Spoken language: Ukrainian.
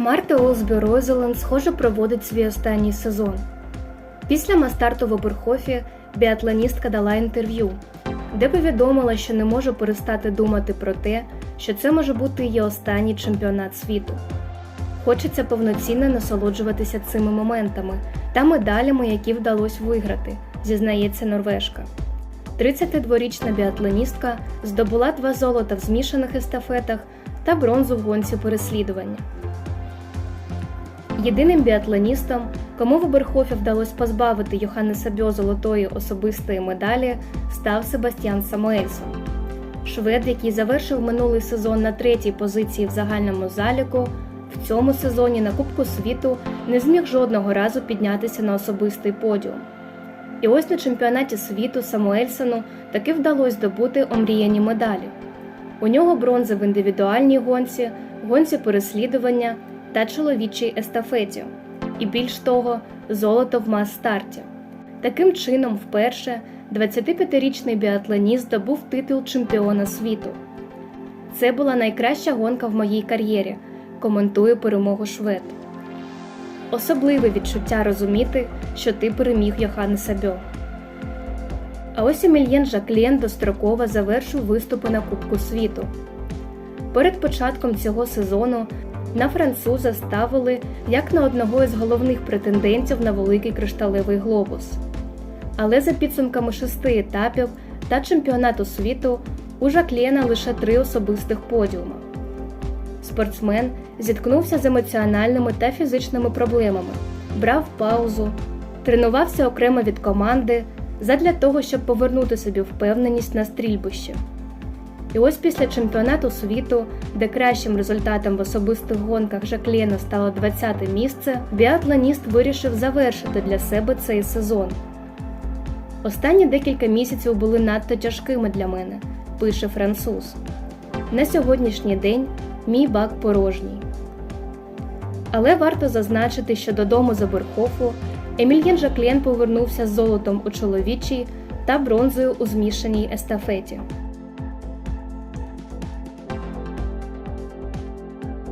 Марта Олсбі Розелен схоже проводить свій останній сезон. Після мастарту в Оберхофі біатлоністка дала інтерв'ю, де повідомила, що не може перестати думати про те, що це може бути її останній чемпіонат світу. Хочеться повноцінно насолоджуватися цими моментами та медалями, які вдалося виграти, зізнається норвежка. 32-річна біатлоністка здобула два золота в змішаних естафетах та бронзу в гонці переслідування. Єдиним біатлоністом, кому в Оберхофі вдалося позбавити Йоханнеса Бьо золотої особистої медалі, став Себастьян Самуельсон. Швед, який завершив минулий сезон на третій позиції в загальному заліку, в цьому сезоні на Кубку світу не зміг жодного разу піднятися на особистий подіум. І ось на чемпіонаті світу Самуельсону таки вдалося здобути омріяні медалі. У нього бронза в індивідуальній гонці, гонці переслідування та чоловічій естафеті, і більш того, золото в мас-старті. Таким чином, вперше 25-річний біатлоніст здобув титул чемпіона світу. Це була найкраща гонка в моїй кар'єрі, коментує перемогу швед. Особливе відчуття розуміти, що ти переміг Йоханнеса Бьо. А ось Емільєн Жаклєн достроково завершив виступи на Кубку світу. Перед початком цього сезону на француза ставили як на одного із головних претендентів на великий кришталевий глобус. Але за підсумками шести етапів та чемпіонату світу у Жаклєна лише три особистих подіума. Спортсмен зіткнувся з емоціональними та фізичними проблемами, брав паузу, тренувався окремо від команди задля того, щоб повернути собі впевненість на стрільбище. І ось після чемпіонату світу, де кращим результатом в особистих гонках Жаклєна стало 20-те місце, біатлоніст вирішив завершити для себе цей сезон. Останні декілька місяців були надто тяжкими для мене, пише француз. На сьогоднішній день мій бак порожній. Але варто зазначити, що додому з Оберхофу Емільєн Жаклєн повернувся з золотом у чоловічій та бронзою у змішаній естафеті.